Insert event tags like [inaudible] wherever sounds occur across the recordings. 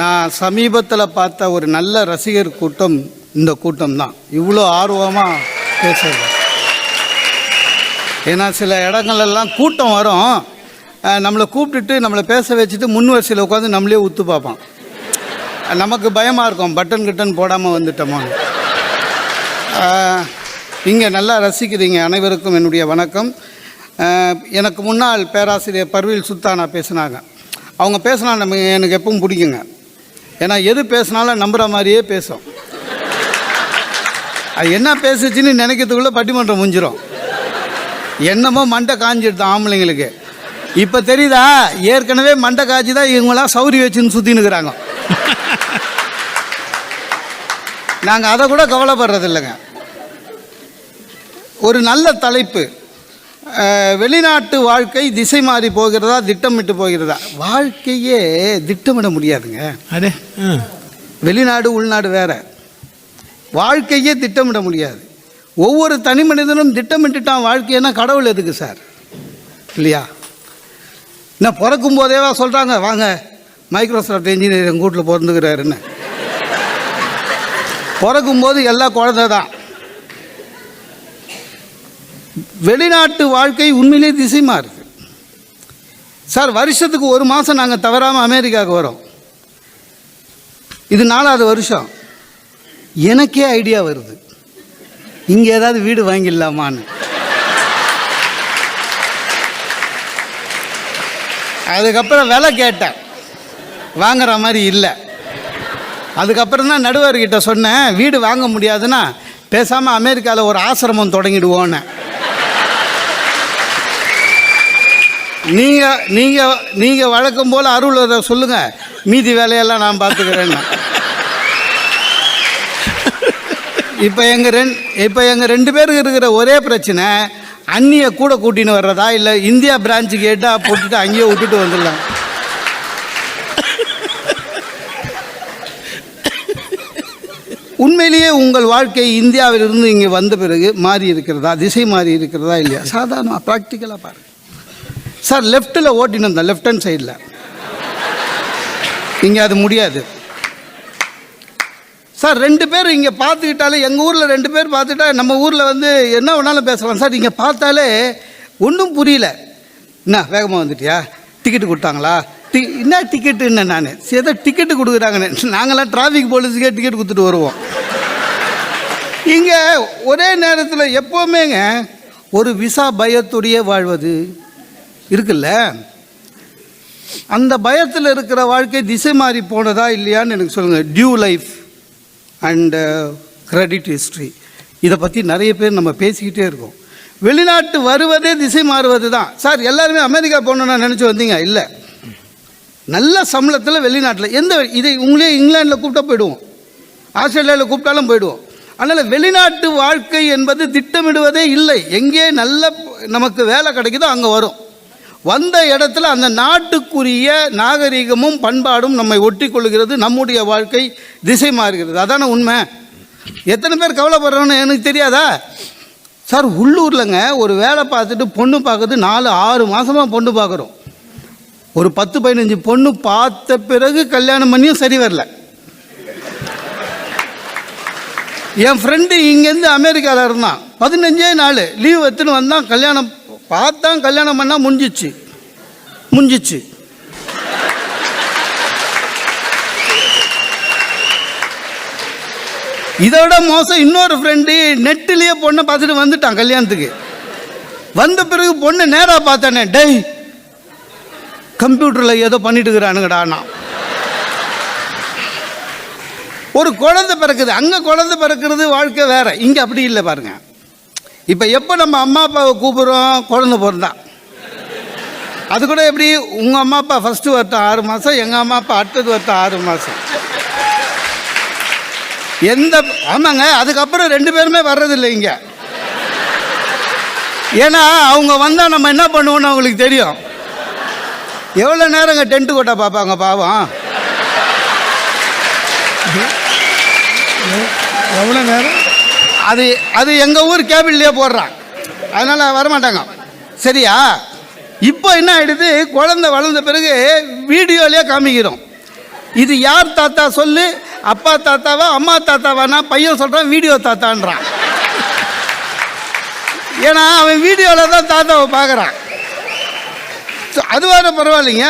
நான் சமீபத்தில் பார்த்த ஒரு நல்ல ரசிகர் கூட்டம் இந்த கூட்டம் தான் இவ்வளோ ஆர்வமாக பேசுறது. ஏன்னா சில இடங்கள்லாம் கூட்டம் வரும். நம்மளை கூப்பிட்டுட்டு நம்மளை பேச வச்சுட்டு முன் வரிசையில் உட்காந்து நம்மளே உத்து பார்ப்பான். நமக்கு பயமாக இருக்கும் பட்டன் கிட்டன் போடாமல் வந்துட்டோமோன்னு. இங்கே நல்லா ரசிக்கிறீங்க அனைவருக்கும் என்னுடைய வணக்கம். எனக்கு முன்னால் பேராசிரியர் பர்வீல் சுல்தானா பேசுனாங்க. அவங்க பேசினா நம்ம எனக்கு எப்பவும் பிடிக்குங்க. ஏன்னா எது பேசினாலும் நம்புகிற மாதிரியே பேசும். அது என்ன பேசுச்சுன்னு நினைக்கிறதுக்குள்ளே பட்டிமன்றம் முடிஞ்சிடும் என்னமோ மண்டை காஞ்சிடுது ஆம்பளைங்களுக்கு. இப்போ தெரியுதா? ஏற்கனவே மண்டை காய்ச்சி தான் இவங்களாம் சௌரி வச்சுன்னு சுற்றின்னு இருக்கிறாங்க. நாங்கள் அதை கூட கவலைப்படுறது இல்லைங்க. ஒரு நல்ல தலைப்பு. வெளிநாட்டு வாழ்க்கை திசை மாறி போகிறதா திட்டமிட்டு போகிறதா? வாழ்க்கையே திட்டமிட முடியாதுங்க. அடே வெளிநாடு உள்நாடு வேற. வாழ்க்கையே திட்டமிட முடியாது. ஒவ்வொரு தனி மனிதனும் திட்டமிட்டுட்டான் வாழ்க்கைன்னா கடவுள் எதுக்கு சார்? இல்லையா? என்ன பிறக்கும் போதேவா சொல்கிறாங்க வாங்க மைக்ரோசாஃப்ட் இன்ஜினியர் எங்கள் வீட்டில் பிறந்துக்கிறாருன்னு. பிறக்கும்போது எல்லா குழந்தை தான் வெளிநாட்டு வாழ்க்கை உண்மையிலே திசைமா இருக்குது சார் வருஷத்துக்கு ஒரு மாதம் நாங்கள் தவறாமல் அமெரிக்காவுக்கு வரோம். இது நாலாவது வருஷம். எனக்கே ஐடியா வருது. இங்கே ஏதாவது வீடு வாங்கிடலாமான்னு. அதுக்கப்புறம் விலை கேட்டேன். வாங்குற மாதிரி இல்லை. அதுக்கப்புறம் தான் நடுவர்கிட்ட சொன்னேன் வீடு வாங்க முடியாதுன்னா பேசாமல் அமெரிக்காவில் ஒரு ஆசிரமம் தொடங்கிடுவோன்னு. நீங்கள் நீங்கள் நீங்கள் வழக்கம் போல் அருள் சொல்லுங்கள் மீதி வேலையெல்லாம் நான் பார்த்துக்கிறேன்னு. இப்போ எங்கள் ரெண் இப்போ எங்கள் ரெண்டு பேருக்கு இருக்கிற ஒரே பிரச்சனை அண்ணியை கூட கூட்டின்னு வர்றதா? இல்லை இந்தியா பிரான்ச்சு கேட்டால் போட்டுட்டு அங்கேயே விட்டுட்டு வந்துடலாம். உண்மையிலேயே உங்கள் வாழ்க்கை இந்தியாவிலிருந்து இங்கே வந்த பிறகு மாறி இருக்கிறதா? திசை மாறி இருக்கிறதா இல்லையா? சாதாரண ப்ராக்டிக்கலாக பாருங்கள் சார் லெஃப்ட்டில் ஓட்டின்னு இருந்தேன் லெஃப்ட் ஹேண்ட் சைடில் இங்கே அது முடியாது. சார் ரெண்டு பேர் இங்கே பார்த்துக்கிட்டாலே எங்கள் ஊரில் ரெண்டு பேர் பார்த்துட்டா நம்ம ஊரில் வந்து என்ன வேணாலும் பேசலாம். சார் இங்கே பார்த்தாலே ஒன்றும் புரியல. என்ன வேகமாக வந்துட்டியா? டிக்கெட்டு கொடுத்தாங்களா? டி என்ன டிக்கெட்டுன்னு நான்? சரி ஏதோ டிக்கெட்டு கொடுக்குறாங்கன்னு. நாங்களாம் டிராஃபிக் போலீஸுக்கே டிக்கெட் கொடுத்துட்டு வருவோம். இங்கே ஒரே நேரத்தில் எப்போவுமேங்க ஒரு விசா பயத்துடைய வாழ்வது. இருக்குல்ல? அந்த பயத்தில் இருக்கிற வாழ்க்கை திசை மாறி போனதா இல்லையான்னு எனக்கு சொல்லுங்கள் due life and credit history இதை பற்றி நிறைய பேர் நம்ம பேசிக்கிட்டே இருக்கோம். வெளிநாட்டு வருவதே திசை மாறுவது தான் சார் எல்லாருமே அமெரிக்கா போகணுன்னு நினச்சி வந்தீங்க? இல்லை. நல்ல சம்பளத்தில் வெளிநாட்டில் எந்த இதை உங்களே இங்கிலாண்டில் கூப்பிட்டா போயிடுவோம். ஆஸ்திரேலியாவில் கூப்பிட்டாலும் போயிடுவோம். அதனால் வெளிநாட்டு வாழ்க்கை என்பது திட்டமிடுவதே இல்லை. எங்கே நல்ல நமக்கு வேலை கிடைக்குதோ அங்கே வரும். வந்த இடத்துல அந்த நாட்டுக்குரிய நாகரிகமும் பண்பாடும் நம்மை ஒட்டி கொள்கிறது நம்முடைய வாழ்க்கை திசை மாறுகிறது. அதான உண்மை? எத்தனை பேர் கவலைப்படுறோன்னு எனக்கு தெரியாதா? சார் உள்ளூர்லங்க ஒரு வேலை பார்த்துட்டு பொண்ணு பார்க்குறது நாலு ஆறு மாதமாக பொண்ணு பார்க்குறோம். ஒரு பத்து பதினஞ்சு பொண்ணு பார்த்த பிறகு கல்யாணம் பண்ணியும் சரி வரல. என் ஃப்ரெண்டு இங்கேருந்து அமெரிக்காவில் இருந்தான். பதினஞ்சே நாள். லீவ் எடுத்துன்னு வந்தான். கல்யாணம் பார்த்தான் கல்யாணம் பண்ணால் முடிஞ்சிச்சு முடிஞ்சிச்சு இதோட மோசம் இன்னொரு ஃப்ரெண்டு நெட்டிலேயே பொண்ணை பார்த்துட்டு வந்துட்டான் கல்யாணத்துக்கு. வந்த பிறகு பொண்ணை நேராக பார்த்தானே டேய் கம்ப்யூட்டரில் ஏதோ பண்ணிட்டு இருக்கிறானுங்கடா நான். ஒரு குழந்தை பிறக்குது அங்கே குழந்தை பிறக்கிறது வாழ்க்கை வேற இங்கே அப்படி இல்லை பாருங்க. இப்போ எப்போ நம்ம அம்மா அப்பாவை கூப்பிடுறோம் குழந்தை பிறந்தான் அது கூட எப்படி? உங்கள் அம்மா அப்பா ஃபஸ்ட்டு வருத்தம் ஆறு மாதம் எங்கள் அம்மா அப்பா அடுத்தது வருத்தம் ஆறு மாதம் எந்த ஆமாங்க அதுக்கப்புறம் ரெண்டு பேருமே வர்றதில்லை இங்கே. ஏன்னா அவங்க வந்தால் நம்ம என்ன பண்ணுவோம்னு அவங்களுக்கு தெரியும். எவ்வளோ நேரங்க டென்ட்டு கொட்டா பார்ப்பாங்க பாவம். எவ்வளோ நேரம்? அது அது எங்கள் ஊர் கேபிள்லேயே போடுறான். அதனால் வரமாட்டாங்க. சரியா? இப்போ என்ன ஆகிடுது குழந்தை வளர்ந்த பிறகு வீடியோலேயே காமிக்கிறோம். இது யார் தாத்தா சொல்லு? அப்பா தாத்தாவா அம்மா தாத்தாவானா? பையன் சொல்கிறான் வீடியோ தாத்தான்றான். ஏன்னா அவன் வீடியோவில் தான் தாத்தாவை பார்க்குறான். அது வேற பரவாயில்லைங்க.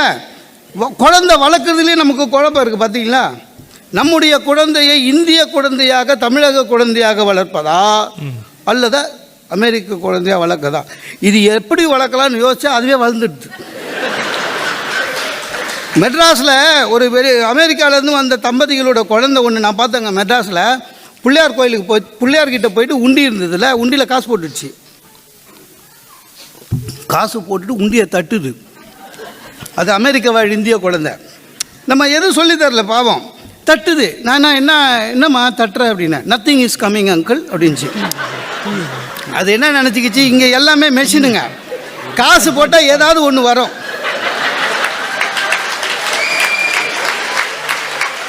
குழந்தை வளர்க்குறதுலேயே நமக்கு குழப்பம் இருக்குது பார்த்தீங்களா நம்முடைய குழந்தையை இந்திய குழந்தையாக தமிழக குழந்தையாக வளர்ப்பதா? அல்லது அமெரிக்க குழந்தையா வளர்க்கதா? இது எப்படி வளர்க்கலாம்னு யோசிச்சா அதுவே வளர்ந்துடுது. மெட்ராஸில் ஒரு பெரிய அமெரிக்காவிலேருந்து வந்த தம்பதிகளோட குழந்தை ஒன்று நான் பார்த்தேங்க மெட்ராஸில். பிள்ளையார் கோயிலுக்கு போய் பிள்ளையார்கிட்ட போயிட்டு உண்டி இருந்ததில்ல உண்டியில் காசு போட்டுடுச்சு. காசு போட்டுட்டு உண்டியை தட்டுது. அது அமெரிக்க வாழ் இந்திய குழந்தை. நம்ம எதுவும் சொல்லி தரல பாவம். தட்டுது. நான் என்ன என்னம்மா தட்டுற அப்படின்னா நத்திங் இஸ் கம்மிங் அங்கிள் அப்படின்ச்சு அது என்ன நினச்சிக்கிச்சு? இங்கே எல்லாமே மெஷினுங்க. காசு போட்டால் ஏதாவது ஒன்று வரும்.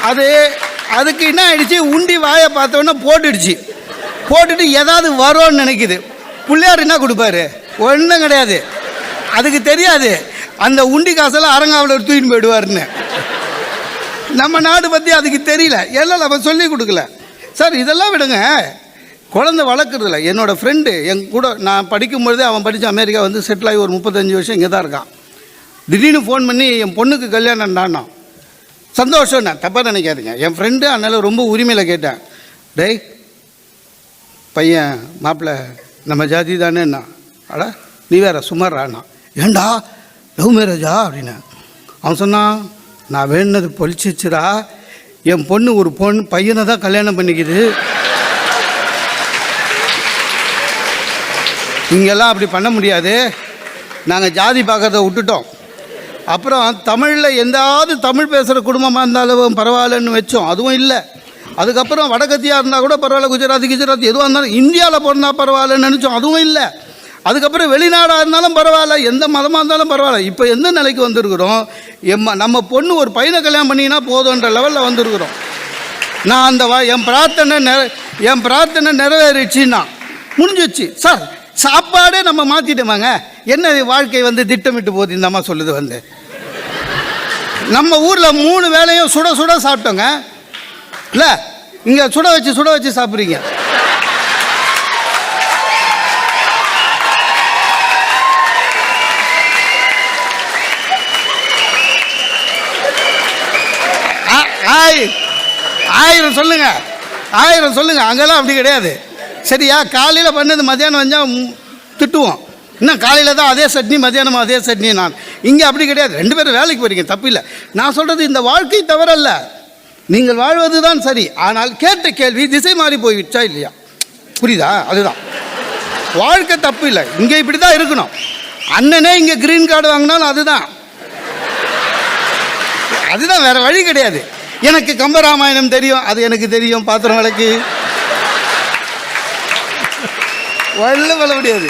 அது அதுக்கு என்ன ஆயிடுச்சு? உண்டி வாயை பார்த்தோன்னே போட்டுடுச்சு. போட்டுட்டு ஏதாவது வரும்னு நினைக்குது. பிள்ளையார் என்ன கொடுப்பாரு? ஒன்றும் கிடையாது. அதுக்கு தெரியாது. அந்த உண்டி காசெல்லாம் அரங்காவில் தூக்கிட்டு போயிடுவாருன்னு. நம்ம நாடு பற்றி அதுக்கு தெரியல. எல்லாம் நம்ம சொல்லி கொடுக்கல. சார் இதெல்லாம் விடுங்க. குழந்தை வளர்க்குறதில்ல. என்னோடய ஃப்ரெண்டு என் கூட நான் படிக்கும்பொழுதே அவன் படித்து அமெரிக்கா வந்து செட்டில் ஆகி ஒரு முப்பத்தஞ்சு வருஷம் இங்கே தான் இருக்கான். திடீர்னு ஃபோன் பண்ணி என் பொண்ணுக்கு கல்யாணம்டான்னா சந்தோஷம் நான் தப்பாக நினைக்காதீங்க. என் ஃப்ரெண்டு அதனால் ரொம்ப உரிமையில் கேட்டேன். டேய் பையன் மாப்பிள்ளை நம்ம ஜாதி தானேண்ணா அடா நீ வேற சுமாராண்ணா ஏண்டா லவ் மேரேஜா அப்படின்னு அவன் சொன்னான் நான் வேணுனது பொழிச்சிச்சுடா என் பொண்ணு ஒரு பொண்ணு பையனை தான் கல்யாணம் பண்ணிக்குது. இங்கெல்லாம் அப்படி பண்ண முடியாது. நாங்கள் ஜாதி பார்க்கறத விட்டுட்டோம். அப்புறம் தமிழில் எந்தாவது தமிழ் பேசுகிற குடும்பமாக இருந்தாலும் பரவாயில்லன்னு வச்சோம். அதுவும் இல்லை. அதுக்கப்புறம் வடகத்தியாக இருந்தால் கூட பரவாயில்ல குஜராத் குஜராத் எதுவாக இருந்தாலும் இந்தியாவில் பிறந்தா பரவாயில்லன்னு நினச்சோம். அதுவும் இல்லை. அதுக்கப்புறம் வெளிநாடாக இருந்தாலும் பரவாயில்ல எந்த மதமாக இருந்தாலும் பரவாயில்ல. இப்போ எந்த நிலைக்கு வந்திருக்கிறோம்? எம்ம நம்ம பொண்ணு ஒரு பையனை கல்யாணம் பண்ணினா போதுன்ற லெவலில் வந்திருக்கிறோம். நான் அந்த வா என் பிரார்த்தனை நிற என் பிரார்த்தனை நிறைவேறிச்சுன்னா முடிஞ்சிச்சு. சார் சாப்பாடே நம்ம மாற்றிட்டோமாங்க என்ன இது வாழ்க்கை வந்து திட்டமிட்டு போகுது இந்த அம்மா சொல்லுது வந்து? நம்ம ஊரில் மூணு வேலையும் சுட சுட சாப்பிட்டோங்க. இல்லை இங்கே சுட வச்சு சுட வச்சு சாப்பிட்றீங்க ஆ- ஆய் ஆயிரம் சொல்லுங்க. ஆயிரம் சொல்லுங்க. அங்கெல்லாம் அப்படி கிடையாது. சரியா? காலையில் பண்ணது மத்தியானம் வந்தால் திட்டுவோம். இன்னும் காலையில் தான் அதே சட்னி மத்தியானம் அதே சட்னி நான். இங்கே அப்படி கிடையாது. ரெண்டு பேரும் வேலைக்கு போகிறீங்க தப்பு இல்லை. நான் சொல்கிறது இந்த வாழ்க்கை தவறல்ல. நீங்கள் வாழ்வது தான் சரி. ஆனால் கேட்ட கேள்வி திசை மாறி போய்விட்டா இல்லையா? புரியுதா? அதுதான். வாழ்க்கை தப்பு இல்லை. இங்கே இப்படி தான் இருக்கணும். அண்ணனே இங்கே க்ரீன் கார்டு வாங்கினாலும் அதுதான். அதுதான் வேறு வழி கிடையாது. எனக்கு கம்பராமாயணம் தெரியும். அது எனக்கு தெரியும் பாத்திரம் விளக்கு. வல்ல வல்ல முடியாது.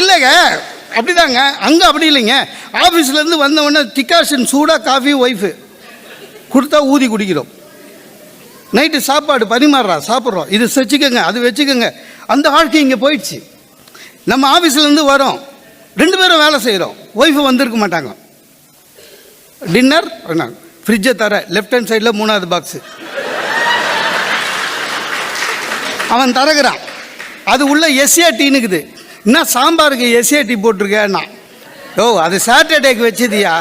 இல்லைங்க அப்படிதாங்க. அங்கே அப்படி இல்லைங்க. ஆஃபீஸ்லேருந்து வந்த உடனே டிகாஷன் சூடாக காஃபி ஒய்ஃபு. கொடுத்தா ஊதி குடிக்கிறோம். நைட்டு சாப்பாடு பரிமாறுறா சாப்பிட்றோம். இது வச்சுக்கோங்க அது வச்சுக்கோங்க. அந்த வாழ்க்கை இங்கே போயிடுச்சு. நம்ம ஆஃபீஸ்லேருந்து வரோம். ரெண்டு பேரும் வேலை செய்கிறோம் ஒய்ஃபு வந்திருக்க மாட்டாங்க. டின்னர் ஃப்ரிட்ஜை தர. லெஃப்ட் ஹேண்ட் சைடில் மூணாவது பாக்ஸு அவன் தரகுறான். அது உள்ள எஸ்ஏடின்னுக்குது என்ன சாம்பாருக்கு எஸ்ஏடி போட்டிருக்கேன்னா? ஓ அது சாட்டர்டேக்கு வச்சதியா?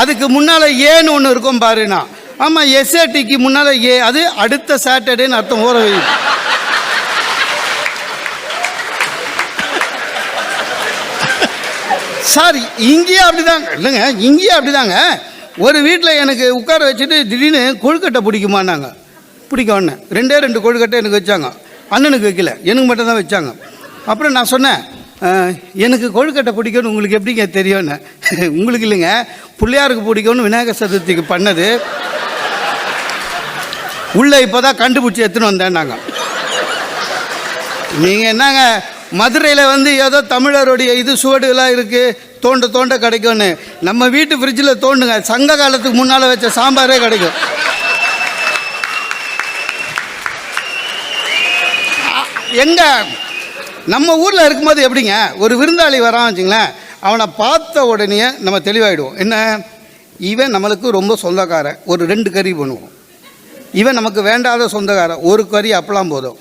அதுக்கு முன்னால் ஏன்னு ஒன்று இருக்கும் பாருண்ணா. ஆமாம் எஸ்ஏடிக்கு முன்னால் ஏ அது அடுத்த சாட்டர்டேன்னு அர்த்தம் ஓர வைக்கும் சார் இங்கேயும் அப்படிதாங்க. இல்லைங்க இங்கேயும் அப்படிதாங்க. ஒரு வீட்டில் எனக்கு உட்கார வச்சுட்டு திடீர்னு கொழுக்கட்டை பிடிக்குமான்னாங்க. ஒன்று ரெண்டே ரெண்டு கொழுக்கட்டை எனக்கு வச்சாங்க. அண்ணனுக்கு வைக்கல. எனக்கு மட்டும் தான் வச்சாங்க. அப்புறம் நான் சொன்னேன் எனக்கு கொழுக்கட்டை பிடிக்கும்னு உங்களுக்கு எப்படிங்க தெரியும்னு? [laughs] உங்களுக்கு இல்லைங்க. பிள்ளையாருக்கு பிடிக்கும்னு விநாயகர் சதுர்த்திக்கு பண்ணது. உள்ளே இப்போ தான் கண்டுபிடிச்சி எடுத்துன்னு வந்தேன் நாங்கள் நீங்கள் என்னங்க மதுரையில் வந்து ஏதோ தமிழருடைய இது சுவடுகளாக இருக்குது தோண்ட தோண்ட கிடைக்கும்னு. நம்ம வீட்டு ஃப்ரிட்ஜில் தோண்டுங்க. சங்க காலத்துக்கு முன்னால் வச்ச சாம்பாரே கிடைக்கும். எங்க? நம்ம ஊரில் இருக்கும்போது எப்படிங்க? ஒரு விருந்தாளி வரான் வச்சுங்களேன். அவனை பார்த்த உடனே நம்ம தெளிவாயிடுவோம். என்ன? இவன் நம்மளுக்கு ரொம்ப சொந்தக்காரன். ஒரு ரெண்டு கறி பண்ணுவோம். இவன் நமக்கு வேண்டாத சொந்தக்காரன். ஒரு கறி அப்பெல்லாம் போதும்.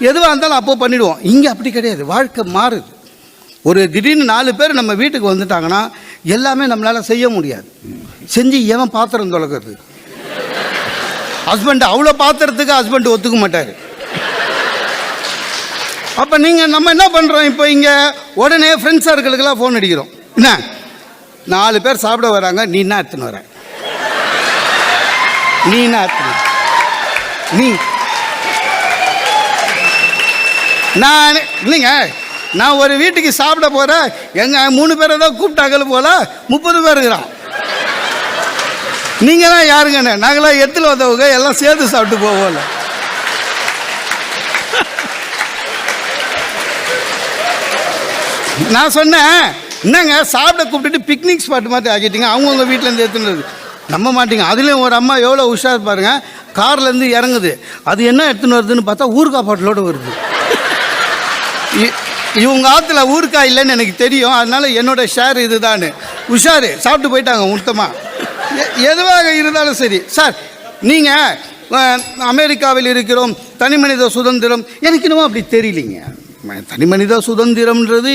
எதுவாக இருந்தாலும் அப்போ பண்ணிடுவோம். இங்கே அப்படி கிடையாது. வாழ்க்கை மாறுது. ஒரு திடீர்னு நாலு பேர் நம்ம வீட்டுக்கு வந்துட்டாங்கன்னா எல்லாமே நம்மளால் செய்ய முடியாது. செஞ்சு எவன் பாத்திரம் தொலைக்கிறது. ஹஸ்பண்ட் அவ்வளோ பாத்திரத்துக்கு ஹஸ்பண்ட் ஒத்துக்க மாட்டார். அப்போ நீங்கள் நம்ம என்ன பண்ணுறோம் இப்போ இங்கே உடனே ஃப்ரெண்ட்ஸ் சர்க்கிளுக்கெல்லாம் ஃபோன் அடிக்கிறோம். என்ன? நாலு பேர் சாப்பிட வராங்க நீ என்ன எடுத்துன்னு வர? நீ என்ன எடுத்துன்னு நீ. நான் இல்லைங்க. நான் ஒரு வீட்டுக்கு சாப்பிட போகிறேன் எங்கள் மூணு பேரை தான் கூப்பிட்டாங்கன்னு போல முப்பது பேர் இருக்கிறான். நீங்களாம் யாருங்கண்ணே நாங்களாம் எத்தில் வந்தவங்க எல்லாம் சேர்த்து சாப்பிட்டு போவோம்ல. நான் சொன்னேன் என்னங்க சாப்பிட கூப்பிட்டுட்டு பிக்னிக் ஸ்பாட் மாதிரி ஆக்கிட்டீங்க. அவங்கவுங்க வீட்டிலேருந்து எடுத்துன்னு நம்ப மாட்டீங்க. அதுலேயும் ஒரு அம்மா எவ்வளோ உஷார் பாருங்க கார்லேருந்து இறங்குது. அது என்ன எடுத்துன்னு வருதுன்னு பார்த்தா ஊறுகாய் பாட்டிலோடு வருது. இவங்க ஆற்றுல ஊருக்கா இல்லைன்னு எனக்கு தெரியும். அதனால என்னோட ஷேர் இதுதான் உஷாரு சாப்பிட்டு போயிட்டாங்க மொத்தமாக எதுவாக இருந்தாலும் சரி. சார் நீங்கள் அமெரிக்காவில் இருக்கிறோம் தனி மனித சுதந்திரம். எனக்கு இன்னமும் அப்படி தெரியலிங்க. தனி மனித சுதந்திரம்ன்றது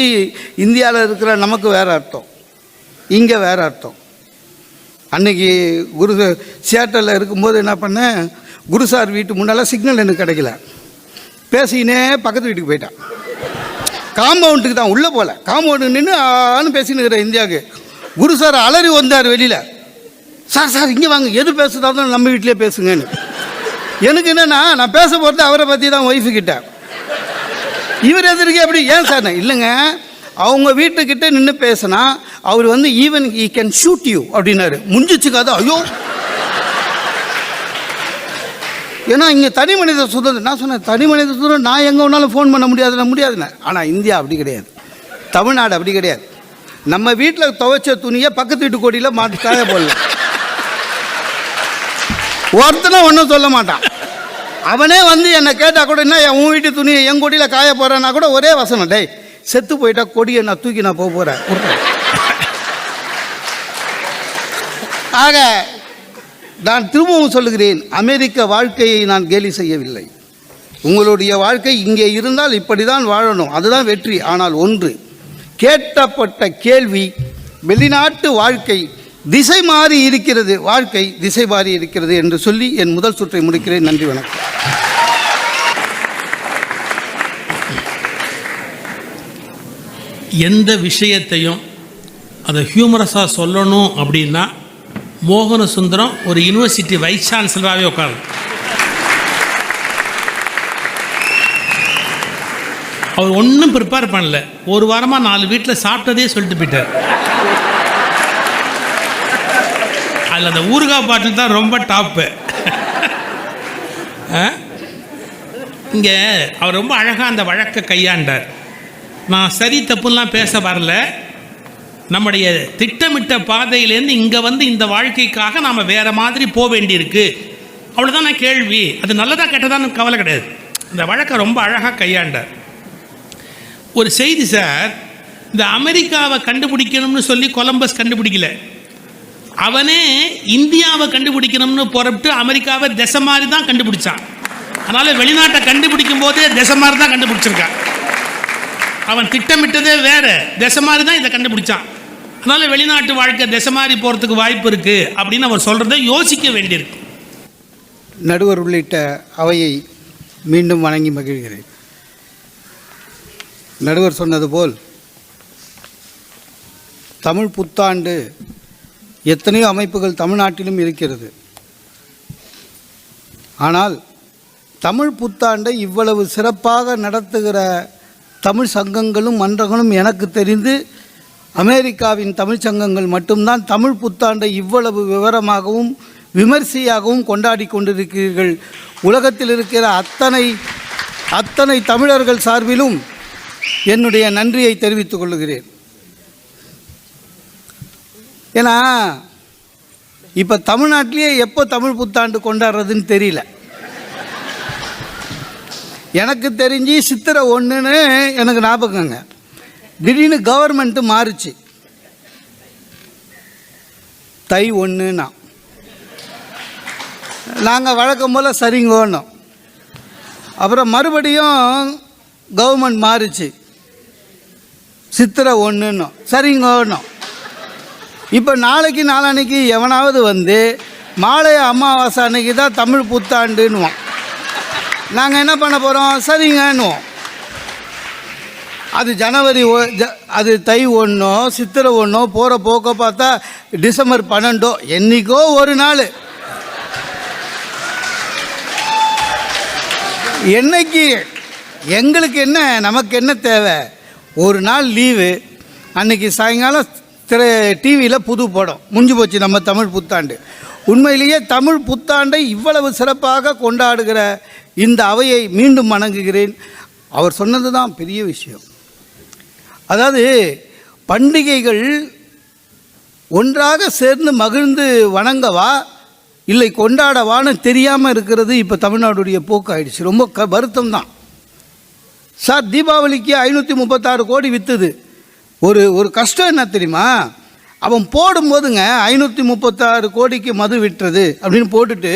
இந்தியாவில் இருக்கிற நமக்கு வேறு அர்த்தம். இங்கே வேறு அர்த்தம். அன்னைக்கு குரு சியாட்டலில் இருக்கும்போது என்ன பண்ணேன்? குரு சார் வீட்டு முன்னால் சிக்னல் எனக்கு கிடைக்கல. பேசிக்கினே பக்கத்து வீட்டுக்கு போயிட்டான். காம்பவுண்டுக்கு தான் உள்ளே போகல காம்பவுண்டு நின்று ஆன்னு பேசின்னு இந்தியாவுக்கு. குரு சார் அலறி வந்தார் வெளியில். சார் சார் இங்கே வாங்க. எது பேசுதாலும் நம்ம வீட்டிலே பேசுங்கன்னு. எனக்கு என்னென்னா நான் பேச போகிறது அவரை பற்றி தான் ஒய்ஃபு கிட்ட. இவர் எதிர்க்கு எப்படி? ஏன் சார்? நான் இல்லைங்க. அவங்க வீட்டுக்கிட்ட நின்று பேசினா அவர் வந்து even I can shoot you அப்படின்னாரு. முடிஞ்சிச்சுக்காத ஐயோ ஏன்னா இங்கே தனி மனித சுதந்திரம் நான் சொன்னேன் தனி மனித சுதந்திரம் நான் எங்கே வேணாலும் ஃபோன் பண்ண முடியாதுன்னா முடியாதுண்ணே ஆனால் இந்தியா அப்படி கிடையாது. தமிழ்நாடு அப்படி கிடையாது. நம்ம வீட்டில் துவைச்ச துணியை பக்கத்து வீட்டு கோடியில் மாட்டி காய போடலாம் ஒருத்தனை ஒன்றும் சொல்ல மாட்டான். அவனே வந்து என்னை கேட்டால் கூட என்ன என் உன் வீட்டு துணியை என் கொடியில் காய போகிறேன்னா கூட ஒரே வசனம் டேய் செத்து போயிட்டா கொடியை நான் தூக்கி நான் போக போகிறேன் ஆக நான் திரும்பவும் சொல்லுகிறேன் அமெரிக்க வாழ்க்கையை நான் கேலி செய்யவில்லை. உங்களுடைய வாழ்க்கை இங்கே இருந்தால் இப்படி தான் வாழணும் அதுதான் வெற்றி. ஆனால் ஒன்று கேட்டப்பட்ட கேள்வி வெளிநாட்டு வாழ்க்கை திசை மாறி இருக்கிறது வாழ்க்கை திசை மாறி இருக்கிறது என்று சொல்லி என் முதல் சுற்றை முடிக்கிறேன். நன்றி வணக்கம். எந்த விஷயத்தையும் அதை ஹியூமரஸாக சொல்லணும் அப்படின்னா மோகன சுந்தரம் ஒரு யூனிவர்சிட்டி வைஸ் சான்சலராகவே உட்காரு அவர் ஒன்றும் ப்ரிப்பேர் பண்ணல. ஒரு வாரமாக நாலு வீட்டில் சாப்பிட்டதே சொல்லிட்டு போயிட்டார். அதில் அந்த ஊறுகாய் பாட்டில் தான் ரொம்ப டாப்பு இங்கே அவர் ரொம்ப அழகாக அந்த வழக்கை கையாண்டார். நான் சரி தப்புலாம் பேச வரல. நம்முடைய திட்டமிட்ட பாதையிலேருந்து இங்கே வந்து இந்த வாழ்க்கைக்காக நாம் வேற மாதிரி போக வேண்டியிருக்கு. அவ்வளோதான் நான் கேள்வி. அது நல்லதாக கெட்டதான்னு கவலை கிடையாது. இந்த வழக்கை ரொம்ப அழகாக கையாண்டார். ஒரு செய்தி சார் இந்த அமெரிக்காவை கண்டுபிடிக்கணும்னு சொல்லி கொலம்பஸ் கண்டுபிடிக்கல. அவனே இந்தியாவை கண்டுபிடிக்கணும்னு புறப்பட்டு அமெரிக்காவை திசை மாதிரி தான் கண்டுபிடிச்சான். அதனால் வெளிநாட்டை கண்டுபிடிக்கும் போதே திசை மாதிரி தான் கண்டுபிடிச்சிருக்கான். அவன் திட்டமிட்டதே வேற. திசை மாதிரி தான் இதை கண்டுபிடிச்சான். அதனால வெளிநாட்டு வாழ்க்கை திசை மாதிரி போகிறதுக்கு வாய்ப்பு இருக்குது அப்படின்னு அவர் சொல்கிறத யோசிக்க வேண்டியிருக்கு. நடுவர் உள்ளிட்ட அவையை மீண்டும் வணங்கி மகிழ்கிறேன். நடுவர் சொன்னது போல் தமிழ் புத்தாண்டு எத்தனையோ அமைப்புகள் தமிழ்நாட்டிலும் இருக்கிறது. ஆனால் தமிழ் புத்தாண்டை இவ்வளவு சிறப்பாக நடத்துகிற தமிழ் சங்கங்களும் மன்றங்களும் எனக்கு தெரிந்து அமெரிக்காவின் தமிழ்ச்சங்கங்கள் மட்டும்தான் தமிழ் புத்தாண்டை இவ்வளவு விவரமாகவும் விமர்சையாகவும் கொண்டாடி கொண்டிருக்கிறீர்கள். உலகத்தில் இருக்கிற அத்தனை அத்தனை தமிழர்கள் சார்பிலும் என்னுடைய நன்றியை தெரிவித்துக் கொள்கிறேன் ஏன்னா இப்போ தமிழ்நாட்டிலேயே எப்போ தமிழ் புத்தாண்டு கொண்டாடுறதுன்னு தெரியல. எனக்கு தெரிஞ்சு சித்திரை ஒன்றுன்னு எனக்கு ஞாபகங்க. திடீர்னு கவர்மெண்ட்டு மாறுச்சு. தை ஒன்றுனா நாங்கள் வழக்கம் போல் சரிங்கோன்னோம் அப்புறம் மறுபடியும் கவர்மெண்ட் மாறுச்சு. சித்திரை ஒன்றுன்னோம் சரிங்கோன்னோம் இப்போ நாளைக்கு நாளான்னைக்கு எவனாவது வந்து மாலை அமாவாசை அன்னைக்கு தான் தமிழ் புத்தாண்டுன்னுவோம் நாங்கள் என்ன பண்ண போகிறோம் சரிங்கன்னுவோம். அது ஜனவரி ஒ- ஜ- அது தை ஒன்றோ சித்திரை ஒன்றோ போகிற போக்க பார்த்தா டிசம்பர் பன்னெண்டோ என்றைக்கோ ஒரு நாள். என்னைக்கு எங்களுக்கு என்ன நமக்கு என்ன தேவை? ஒரு நாள் லீவு. அன்னைக்கு சாயங்காலம் திரை டிவியில் புது படம். முடிஞ்சு போச்சு நம்ம தமிழ் புத்தாண்டு. உண்மையிலேயே தமிழ் புத்தாண்டை இவ்வளவு சிறப்பாக கொண்டாடுகிற இந்த அவையை மீண்டும் வணங்குகிறேன். அவர் சொன்னது தான் பெரிய விஷயம். அதாவது பண்டிகைகள் ஒன்றாக சேர்ந்து மகிழ்ந்து வணங்கவா இல்லை கொண்டாடவான்னு தெரியாமல் இருக்கிறது இப்போ தமிழ்நாடுடைய போக்கு ஆயிடுச்சு ரொம்ப க வருத்தம் தான் சார் தீபாவளிக்கு ஐநூற்றி முப்பத்தாறு கோடி விற்றுது ஒரு ஒரு கஷ்டம் என்ன தெரியுமா? அவன் போடும்போதுங்க ஐநூற்றி முப்பத்தாறு கோடிக்கு மது விட்டுறது அப்படின்னு போட்டுட்டு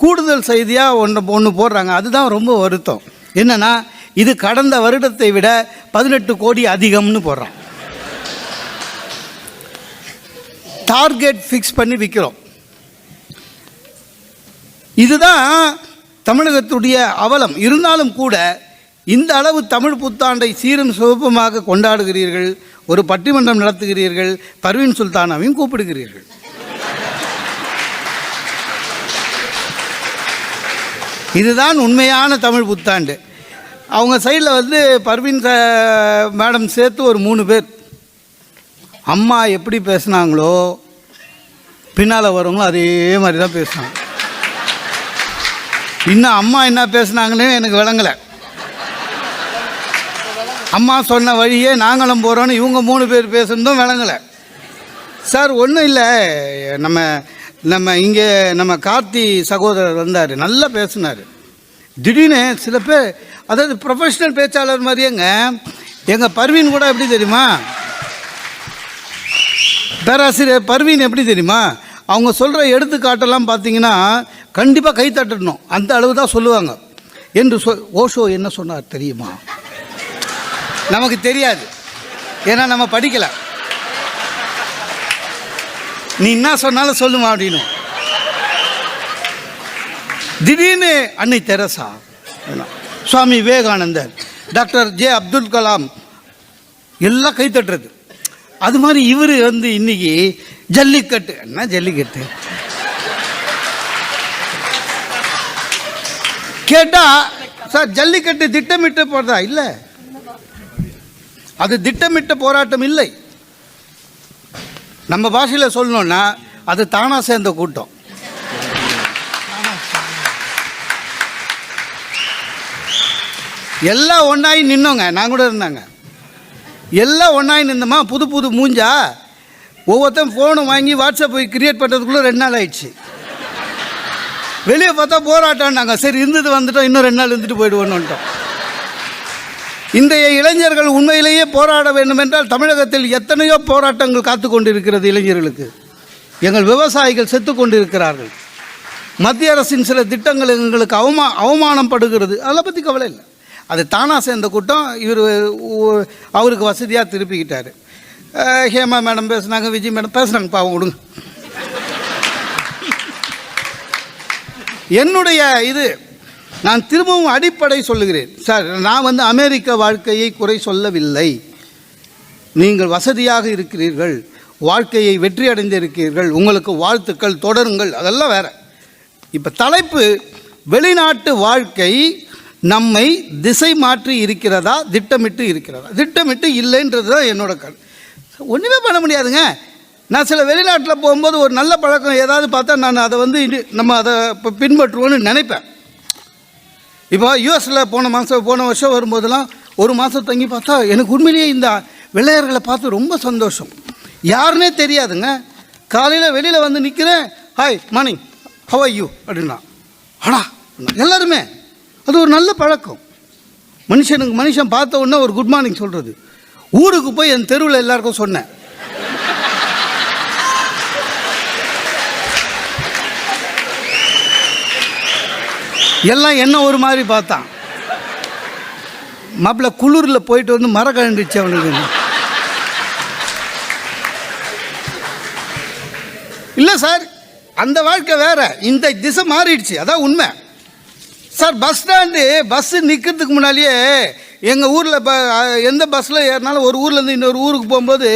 கூடுதல் செய்தியாக ஒன்று ஒன்று போடுறாங்க. அதுதான் ரொம்ப வருத்தம். என்னென்னா இது கடந்த வருடத்தை விட பதினெட்டு கோடி அதிகம்னு போடுறோம் டார்கெட் ஃபிக்ஸ் பண்ணி விற்கிறோம் இதுதான் தமிழகத்துடைய அவலம். இருந்தாலும் கூட இந்த அளவு தமிழ் புத்தாண்டை சீரும் சிவப்புமாக கொண்டாடுகிறீர்கள் ஒரு பட்டிமன்றம் நடத்துகிறீர்கள் பர்வீன் சுல்தானாவையும் கூப்பிடுகிறீர்கள். இதுதான் உண்மையான தமிழ் புத்தாண்டு. அவங்க சைடில் வந்து பர்வீன் ச- மேடம் சேர்த்து ஒரு மூணு பேர். அம்மா எப்படி பேசுனாங்களோ பின்னால் வரவங்களும் அதே மாதிரி தான் பேசுனாங்க. இன்னும் அம்மா என்ன பேசுனாங்கன்னு எனக்கு விளங்கலை. அம்மா சொன்ன வழியே நாங்களும் போகிறோன்னு இவங்க மூணு பேர் பேசுனதும் விளங்கலை. சார் ஒன்றும் இல்லை. நம்ம நம்ம இங்கே நம்ம கார்த்தி சகோதரர் வந்தார். நல்லா பேசினார். திடீர்னு சில பேர் அதாவது ப்ரொஃபஷ்னல் பேச்சாளர் மாதிரியேங்க. எங்கள் பர்வீன் கூட எப்படி தெரியுமா? பேராசிரியர் பர்வீன் எப்படி தெரியுமா? அவங்க சொல்கிற எடுத்துக்காட்டெல்லாம் பார்த்தீங்கன்னா கண்டிப்பாக கை தட்டணும். அந்த அளவு தான் சொல்லுவாங்க. என்று சொ ஓஷோ என்ன சொன்னார் தெரியுமா? நமக்கு தெரியாது. ஏன்னா நம்ம படிக்கலை. நீ என்ன சொன்னாலும் சொல்லுமா அப்படின்னு. திடீர்னு அன்னை Teresa? Swami Vivekanandar doctor J Abdul Kalam எல்லாம் கைத்தட்டுறது அது மாதிரி இவர் வந்து இன்னைக்கு ஜல்லிக்கட்டு. என்ன ஜல்லிக்கட்டு? கேட்டா சார் ஜல்லிக்கட்டு திட்டமிட்டு போறதா? இல்லை. அது திட்டமிட்ட போராட்டம் இல்லை. நம்ம பாஷையில் சொல்லணும்னா அது தானா சேர்ந்த கூட்டம். எல்லாம் ஒன்றாயி நின்னோங்க. நான் கூட இருந்தாங்க. எல்லாம் ஒன்றாயி நின்றோமா புது புது மூஞ்சா? ஒவ்வொருத்தன் ஃபோனு வாங்கி வாட்ஸ்அப் போய் கிரியேட் பண்ணுறதுக்குள்ளே ரெண்டு நாள் ஆயிடுச்சு. வெளியே பார்த்தா போராட்டம்னாங்க. சரி இருந்தது வந்துட்டோம். இன்னும் ரெண்டு நாள் இருந்துட்டு போயிடுவோன்னுட்டோம் இன்றைய இளைஞர்கள் உண்மையிலேயே போராட வேண்டும் என்றால் தமிழகத்தில் எத்தனையோ போராட்டங்கள் காத்து கொண்டிருக்கிறது இளைஞர்களுக்கு. எங்கள் விவசாயிகள் செத்து கொண்டிருக்கிறார்கள். மத்திய அரசின் சில திட்டங்கள் எங்களுக்கு அவமா அவமானம் படுகிறது அதை பற்றி கவலை இல்லை. அது தானாக சேர்ந்த கூட்டம் இவர் அவருக்கு வசதியாக திருப்பிக்கிட்டார். ஹேமா மேடம் பேசுனாங்க விஜய் மேடம் பேசுனாங்க பாவம் விடுங்க என்னுடைய இது நான் திரும்பவும் அடிப்படை சொல்லுகிறேன். சார் நான் வந்து அமெரிக்க வாழ்க்கையை குறை சொல்லவில்லை. நீங்கள் வசதியாக இருக்கிறீர்கள் வாழ்க்கையை வெற்றி அடைந்திருக்கிறீர்கள் உங்களுக்கு வாழ்த்துக்கள் தொடருங்கள் அதெல்லாம் வேற. இப்போ தலைப்பு வெளிநாட்டு வாழ்க்கை நம்மை திசை மாற்றி இருக்கிறதா திட்டமிட்டு இருக்கிறதா? திட்டமிட்டு இல்லைன்றது தான் என்னோட கருத்து. ஒன்றுமே பண்ண முடியாதுங்க. நான் சில வெளிநாட்டில் போகும்போது ஒரு நல்ல பழக்கம் ஏதாவது பார்த்தா நான் அதை வந்து இனி- நம்ம அதை இப்போ பின்பற்றுவோன்னு நினைப்பேன். இப்போ யூஎஸில் போன மாதம் போன வருஷம் வரும்போதெல்லாம் ஒரு மாதம் தங்கி பார்த்தா எனக்கு உண்மையிலேயே இந்த வெள்ளையர்களை பார்த்து ரொம்ப சந்தோஷம். யாருன்னே தெரியாதுங்க. காலையில் வெளியில் வந்து நிற்கிறேன் hi morning how I you அப்படின்னா அடா! எல்லாருமே. அது ஒரு நல்ல பழக்கம். மனுஷனுக்கு மனுஷன் பார்த்த உடனே ஒரு குட் மார்னிங் சொல்கிறது ஊருக்கு போய் என் தெருவில் எல்லாருக்கும் சொன்னேன். எல்லாம் என்ன ஒரு மாதிரி பார்த்தான். மாப்பிள்ள குளிரில் போயிட்டு வந்து மர கழண்டுச்சு அவனுக்கு. இல்லை சார் அந்த வாழ்க்கை வேற. இந்த திசை மாறிடுச்சு. அதான் உண்மை. சார் பஸ் ஸ்டாண்டு பஸ்ஸு நிற்கிறதுக்கு முன்னாலேயே எங்கள் ஊரில் இப்போ எந்த பஸ்ஸில் ஏறினாலும் ஒரு ஊர்லேருந்து இன்னொரு ஊருக்கு போகும்போது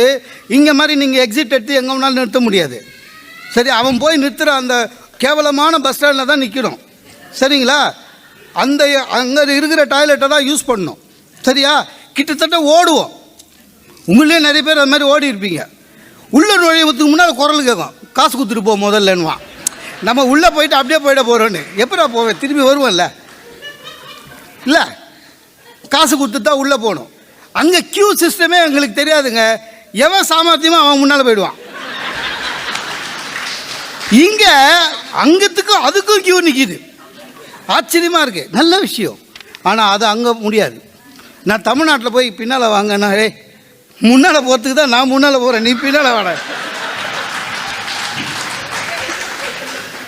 இங்கே மாதிரி நீங்கள் எக்ஸிட் எடுத்து எங்கே வேணாலும் நிறுத்த முடியாது. சரி அவன் போய் நிறுத்துகிற அந்த கேவலமான பஸ் ஸ்டாண்டில் தான் நிற்கணும் சரிங்களா? அந்த அங்கே இருக்கிற டாய்லெட்டை தான் யூஸ் பண்ணணும். சரியா? கிட்டத்தட்ட ஓடுவோம். உங்களே நிறைய பேர் அது மாதிரி ஓடி இருப்பீங்க உள்ள நுழையத்துக்கு முன்னால் குரல் கேட்கும். காசு கொடுத்துட்டு போ முதல்லன்னுவான். நம்ம உள்ளே போயிட்டு அப்படியே போயிட போகிறோன்னு எப்படா போவேன்? திரும்பி வருவோம்ல. இல்லை. காசு கொடுத்து தான் உள்ளே போகணும். அங்கே கியூ சிஸ்டமே எங்களுக்கு தெரியாதுங்க. எவன் சாமர்த்தியமாக அவன் முன்னால் போயிடுவான். இங்கே அங்கத்துக்கும் அதுக்கும் கியூ நிற்கிது ஆச்சரியமாக இருக்கு. நல்ல விஷயம். ஆனால் அது அங்கே முடியாது. நான் தமிழ்நாட்டில் போய் பின்னால் வாங்கன்னா ஏய் முன்னால் போகிறதுக்கு தான் நான் முன்னால் போகிறேன் நீ பின்னால் வாட.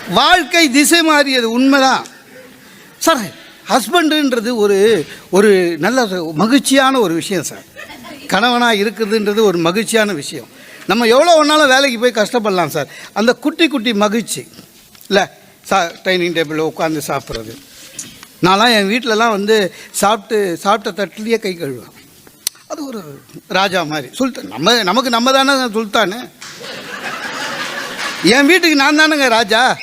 வாழ்க்கை திசை மாறியது உண்மைதான். சார் ஹஸ்பண்டுன்றது ஒரு ஒரு நல்ல மகிழ்ச்சியான ஒரு விஷயம் சார். கணவனாக இருக்கிறதுன்றது ஒரு மகிழ்ச்சியான விஷயம். நம்ம எவ்வளோ ஒன்றாலும் வேலைக்கு போய் கஷ்டப்படலாம் சார். அந்த குட்டி குட்டி மகிழ்ச்சி. இல்லை சா டைனிங் டேபிளில் உட்காந்து சாப்பிட்றது. நான்லாம் என் வீட்டிலலாம் வந்து சாப்பிட்டு சாப்பிட்ட தட்டிலேயே கை கழுவேன் அது ஒரு ராஜா மாதிரி. சுல்தான் நம்ம நமக்கு நம்ம தானே சுல்தானு. என் வீட்டுக்கு நான் தானேங்க ராஜா.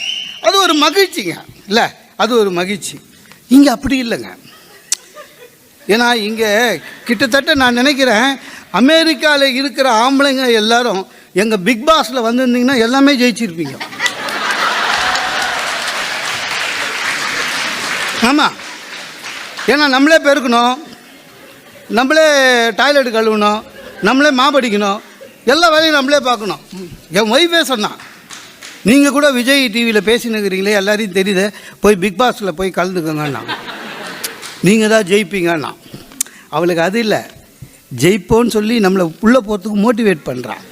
அது ஒரு மகிழ்ச்சிங்க. இல்லை அது ஒரு மகிழ்ச்சி. இங்கே அப்படி இல்லைங்க. ஏன்னா இங்கே கிட்டத்தட்ட நான் நினைக்கிறேன் அமெரிக்காவில் இருக்கிற ஆம்பளைங்க எல்லாரும் எங்கள் பிக் பாஸில் வந்திருந்தீங்கன்னா எல்லாமே ஜெயிச்சிருப்பீங்க. ஆமாம் ஏன்னா நம்மளே பெருக்கணும். நம்மளே டாய்லெட் கழுவணும். நம்மளே மாபடிக்கணும் எல்லா வேலையும் நம்மளே பார்க்கணும். என் ஒய்ஃபே சொன்னான் நீங்கள் கூட விஜய் டிவியில் பேசினுக்கிறீங்களே எல்லாரையும் தெரியுது. போய் பிக் பாஸில் போய் கலந்துக்கோங்கண்ணா. நீங்கள் தான் ஜெயிப்பீங்கண்ணா. அவளுக்கு அது இல்லை. ஜெயிப்போன்னு சொல்லி நம்மளை உள்ளே போகிறதுக்கு மோட்டிவேட் பண்ணுறான்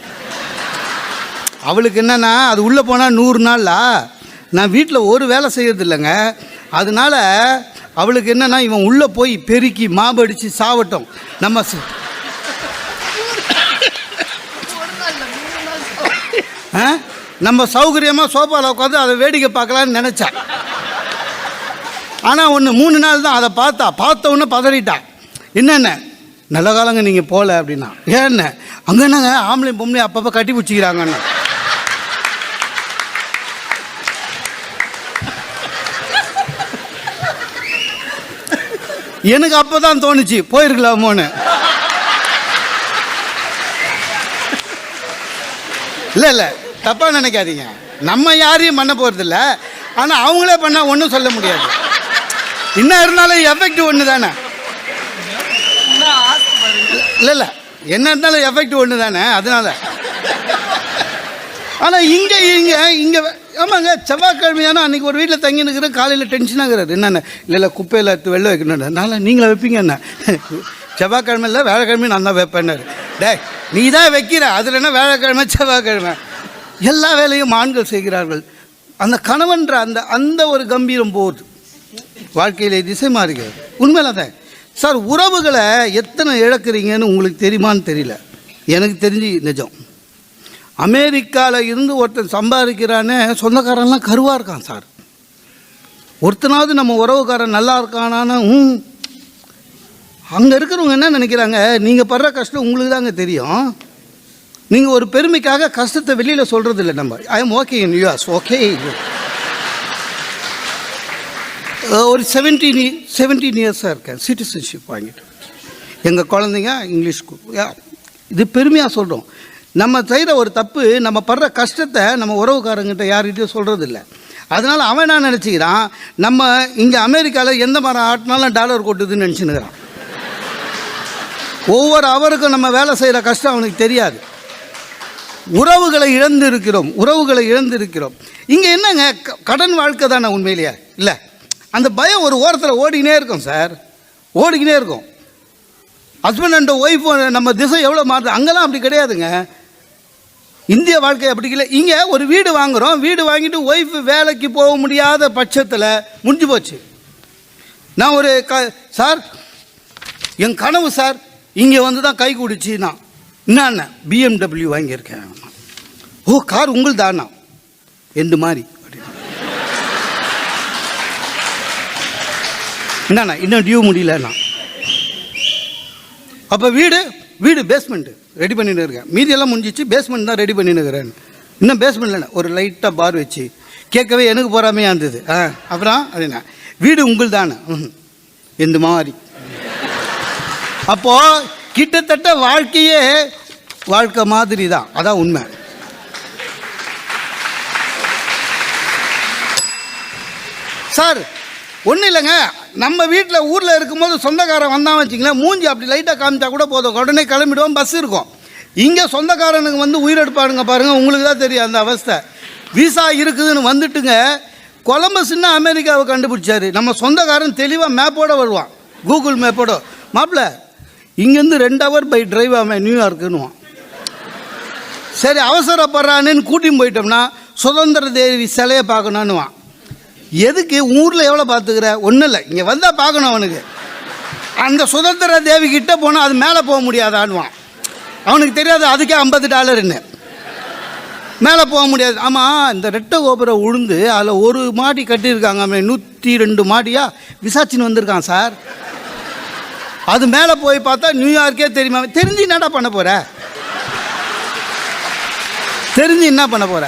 அவளுக்கு என்னென்னா அது உள்ளே போனால் நூறு நாளா நான் வீட்டில் ஒரு வேலை செய்யறது இல்லைங்க அதனால அவளுக்கு என்னென்னா இவன் உள்ளே போய் பெருக்கி மாபடிச்சு சாவட்டும். நம்ம ஆ? நம்ம சௌகரியமாக சோஃபாவில் உட்காந்து அதை வேடிக்கை பார்க்கலான்னு நினச்சா. ஆனால் ஒன்று மூணு நாள் தான் அதை பார்த்தா பார்த்த உடனே பதறிட்டா. என்னென்ன? நல்ல காலங்க நீங்கள் போகல அப்படின்னா. ஏன்ன? அங்கே என்னங்க? ஆம்பளை பொம்பளை அப்பப்போ கட்டி பிடிச்சிக்கிறாங்கன்னு. எனக்கு அப்போ தான் தோணுச்சு போயிருக்கலாமோன்னு. இல்லை இல்லை. தப்பாக நினைக்காதீங்க. நம்ம யாரையும் பண்ண போகிறதில்ல ஆனால் அவங்களே பண்ணால் ஒன்றும் சொல்ல முடியாது. இன்னும் இருந்தாலும் எஃபெக்ட் ஒன்று தானே இல்லை இல்லை. என்ன இருந்தாலும் எஃபெக்ட் ஒன்று தானே அதனால. ஆனால் இங்கே இங்கே இங்கே ஆமாங்க. செவ்வாய்க்கிழமையான அன்றைக்கி ஒரு வீட்டில் தங்கி நிற்கிற காலையில் டென்ஷனாகிறாரு என்னென்ன? இல்லை இல்லை குப்பையில் எடுத்து வெளில வைக்கணும் நாளை நீங்களே வைப்பீங்க என்ன? செவ்வாய்க்கிழமை இல்லை வேலைக்கிழமை நான் தான் வைப்பேன்னாரு. டேய் நீ தான் வைக்கிற. அதில் என்ன வேலைக்கிழமை செவ்வாய்க்கிழமை? எல்லா வேலையும் ஆண்கள் செய்கிறார்கள். அந்த கணவன்ற அந்த அந்த ஒரு கம்பீரம் போகுது. வாழ்க்கையிலே திசை மாறுகிறது. உண்மையில தான் சார் உறவுகளை எத்தனை இழக்கிறீங்கன்னு உங்களுக்கு தெரியுமான்னு தெரியல. எனக்கு தெரிஞ்சு நிஜம். அமெரிக்காவில் இருந்து ஒருத்தன் சம்பாதிக்கிறானே சொந்தக்காரன்லாம் கருவாக இருக்கான் சார். ஒருத்தனாவது நம்ம உறவுக்காரன் நல்லா இருக்கானான்னு ம். அங்கே இருக்கிறவங்க என்ன நினைக்கிறாங்க? நீங்கள் படுற கஷ்டம் உங்களுக்கு தாங்க தெரியும். நீங்கள் ஒரு பெருமைக்காக கஷ்டத்தை வெளியில் சொல்கிறது இல்லை நம்ம I am okay in US okay ஒரு செவன்டீன் செவன்டீன் இயர்ஸாக இருக்கேன். சிட்டிசன்ஷிப் வாங்கிட்டு. எங்கள் குழந்தைங்க இங்கிலீஷ் ஸ்கூல் இது பெருமையாக சொல்கிறோம் நம்ம செய்கிற ஒரு தப்பு நம்ம படுற கஷ்டத்தை நம்ம உறவுக்காரங்கிட்ட யார்கிட்டையும் சொல்கிறது இல்லை அதனால் அவன் என்ன நினச்சிக்கிறான்? நம்ம இங்கே அமெரிக்காவில் எந்த மரம் ஆட்டினாலும் டாலர் கொட்டுதுன்னு நினச்சினுக்கிறான் ஒவ்வொரு அவருக்கும் நம்ம வேலை செய்கிற கஷ்டம் அவனுக்கு தெரியாது. உறவுகளை இழந்து இருக்கிறோம் உறவுகளை இழந்து இருக்கிறோம் இங்கே என்னங்க? க- கடன் வாழ்க்கை தானே உண்மையிலேயே? இல்லை. அந்த பயம் ஒரு ஓரத்தில் ஓடினே இருக்கும் சார். ஓடிக்கினே இருக்கும். ஹஸ்பண்ட் அண்ட் ஒய்ஃப் நம்ம திசை எவ்வளோ மாறுது? அங்கெல்லாம் அப்படி கிடையாதுங்க. இந்திய வாழ்க்கை அப்படி இல்லை. இங்கே ஒரு வீடு வாங்குகிறோம் வீடு வாங்கிட்டு ஒய்ஃப் வேலைக்கு போக முடியாத பட்சத்தில் முடிஞ்சு போச்சு. நான் ஒரு க சார் என் கனவு சார் இங்கே வந்து தான் கை குடிச்சு நான் என்னண்ணா பிஎம்டபிள்யூ வாங்கியிருக்கேன். ஓ கார் உங்கள் தானா எந்த மாதிரி என்னண்ணா இன்னும் டியூ முடியலண்ணா அப்போ வீடு வீடு பேஸ்மெண்ட்டு ரெடி பண்ணிட்டு இருக்கேன். மீதியெல்லாம் முடிஞ்சிச்சு பேஸ்மெண்ட் தான் ரெடி பண்ணிட்டு இருக்கிறேன். இன்னும் பேஸ்மெண்ட் இல்லை ஒரு லைட்டாக பார் வச்சு. கேட்கவே எனக்கு போகாமையாக இருந்தது. ஆ அப்புறம் அதுண்ணா வீடு உங்கள் தானே இந்த மாதிரி அப்போது கிட்டத்தட்ட வாழ்க்கையே வாழ்க்கை மாதிரி தான் அதான் உண்மை. சார் ஒன்றும் இல்லைங்க. நம்ம வீட்டில் ஊரில் இருக்கும்போது சொந்தக்காரன் வந்தான் வச்சிங்களேன் மூஞ்சி அப்படி லைட்டாக காமிச்சா கூட போதும். உடனே கிளம்பிடுவோம் பஸ் இருக்கும். இங்கே சொந்தக்காரனுக்கு வந்து உயிரெடுப்பாருங்க பாருங்கள் உங்களுக்கு தான் தெரியும் அந்த அவஸ்தை. விசா இருக்குதுன்னு வந்துட்டுங்க கொலம்பஸ்ன்னு அமெரிக்காவை கண்டுபிடிச்சாரு. நம்ம சொந்தக்காரன் தெளிவாக மேப்போட வருவான். கூகுள் மேப்போட மாப்பிள்ள இங்கேருந்து ரெண்டு ஹவர் பை டிரைவ் அவன் நியூயார்க்குன்னுவான் சரி அவசரப்படுறானுன்னு கூட்டின்னு போயிட்டோம்னா சுதந்திர தேவி சிலையை பார்க்கணுன்னுவான் எதுக்கு ஊரில் எவ்வளோ பார்த்துக்கிற? ஒன்றும் இல்லை. இங்கே வந்தால் பார்க்கணும் அவனுக்கு. அந்த சுதந்திர தேவி கிட்ட போனால் அது மேலே போக முடியாதான்வான் அவனுக்கு தெரியாது அதுக்கே ஐம்பது டாலர்னு மேலே போக முடியாது. ஆமாம் இந்த ரெட்டை கோபுரம் உழுந்து அதில் ஒரு மாடி கட்டியிருக்காங்க. அவன் நூற்றி ரெண்டு மாடியாக விசாரிச்சுன்னு வந்திருக்கான் சார். அது மேலே போய் பார்த்தா நியூயார்க்கே தெரியுமா? தெரிஞ்சு என்னடா பண்ண போகிற தெரிஞ்சு என்ன பண்ண போகிற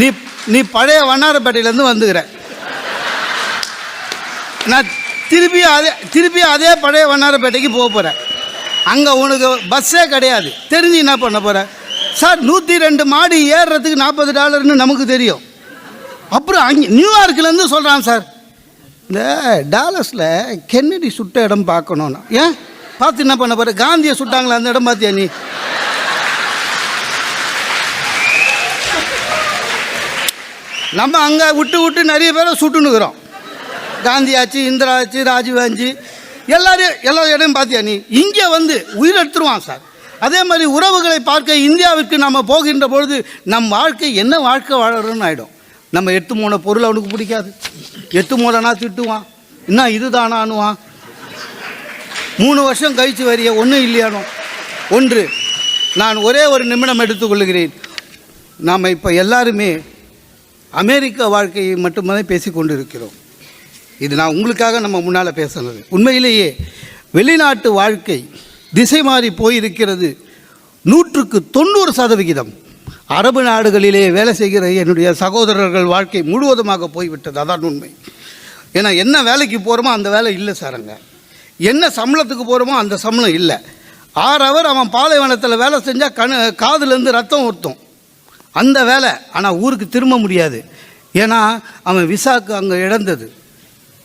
நீ நீ பழைய வண்ணாரப்பேட்டையிலேருந்து வந்துக்கிற. நான் திருப்பி அதே திருப்பி அதே பழைய வண்ணாரப்பேட்டைக்கு போக போகிறேன் அங்கே உனக்கு பஸ்ஸே கிடையாது. தெரிஞ்சு என்ன பண்ண போகிற சார் நூற்றி ரெண்டு மாடி ஏறுறதுக்கு நாற்பது டாலர்னு நமக்கு தெரியும். அப்புறம் அங்கே நியூயார்க்லேருந்து சொல்கிறான் சார். இந்த டாலஸில் கென்னடி சுட்ட இடம் பார்க்கணும்னா. ஏன்? பார்த்து என்ன பண்ண போகிற காந்தியை சுட்டாங்களா? அந்த இடம் பார்த்தியா நீ? நம்ம அங்கே விட்டு விட்டு நிறைய பேரை சுட்டுனுக்குறோம் காந்தி ஆச்சு இந்திரா ஆச்சு ராஜீவ் ஆச்சு எல்லாரையும் எல்லா இடமும் பார்த்தியா நீ? இங்கே வந்து உயிரெடுத்துருவான் சார். அதே மாதிரி உறவுகளை பார்க்க இந்தியாவிற்கு நம்ம போகின்ற பொழுது நம் வாழ்க்கை என்ன வாழ்க்கை வாழறோன்னு ஆகிடும் நம்ம எட்டு மூணு பொருள் அவனுக்கு பிடிக்காது. எட்டு மூலனா திட்டுவான். என்ன இதுதானானுவான். மூணு வருஷம் கழிச்சு வரிய ஒன்றும் இல்லையானோ. ஒன்று நான் ஒரே ஒரு நிமிடம் எடுத்துக்கொள்கிறேன். நாம் இப்போ எல்லாருமே அமெரிக்க வாழ்க்கையை மட்டுமே பேசி கொண்டு இருக்கிறோம் இது நான் உங்களுக்காக நம்ம முன்னால் பேசுனது. உண்மையிலேயே வெளிநாட்டு வாழ்க்கை திசை மாறி போயிருக்கிறது நூற்றுக்கு தொண்ணூறு சதவிகிதம். அரபு நாடுகளிலே வேலை செய்கிற என்னுடைய சகோதரர்கள் வாழ்க்கை முழுவதுமாக போய்விட்டது. அதான் உண்மை. ஏன்னா என்ன வேலைக்கு போகிறோமோ அந்த வேலை இல்லை சார் அங்கே. என்ன சம்பளத்துக்கு போகிறோமோ அந்த சம்பளம் இல்லை. ஆறு அவர் அவன் பாலைவனத்தில் வேலை செஞ்சால் கணு காதுலேருந்து ரத்தம் ஊற்றும் அந்த வேலை. ஆனால் ஊருக்கு திரும்ப முடியாது. ஏன்னா அவன் விசாக்கு அங்கே இழந்தது.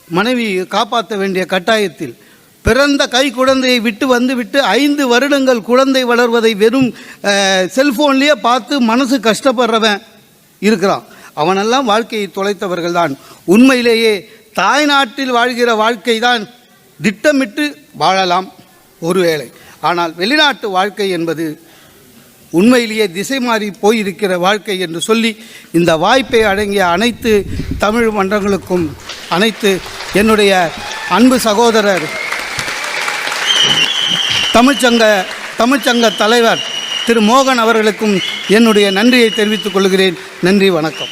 மனைவி காப்பாற்ற வேண்டிய கட்டாயத்தில் பிறந்த கை குழந்தையை விட்டு வந்து விட்டு ஐந்து வருடங்கள் குழந்தை வளர்வதை வெறும் செல்ஃபோன்லேயே பார்த்து மனசு கஷ்டப்படுறவன் இருக்கிறான். அவனெல்லாம் வாழ்க்கையை தொலைத்தவர்கள் தான் உண்மையிலேயே தாய்நாட்டில் வாழ்கிற வாழ்க்கை தான் திட்டமிட்டு வாழலாம் ஒருவேளை. ஆனால் வெளிநாட்டு வாழ்க்கை என்பது உண்மையிலேயே திசை மாறி போயிருக்கிற வாழ்க்கை என்று சொல்லி இந்த வாய்ப்பை அடங்கிய அனைத்து தமிழ் மன்றங்களுக்கும் அனைத்து என்னுடைய அன்பு சகோதரர் தமிழ்ச்சங்க தமிழ்ச்சங்க தலைவர் திரு மோகன் அவர்களுக்கும் என்னுடைய நன்றியை தெரிவித்துக் கொள்கிறேன். நன்றி வணக்கம்.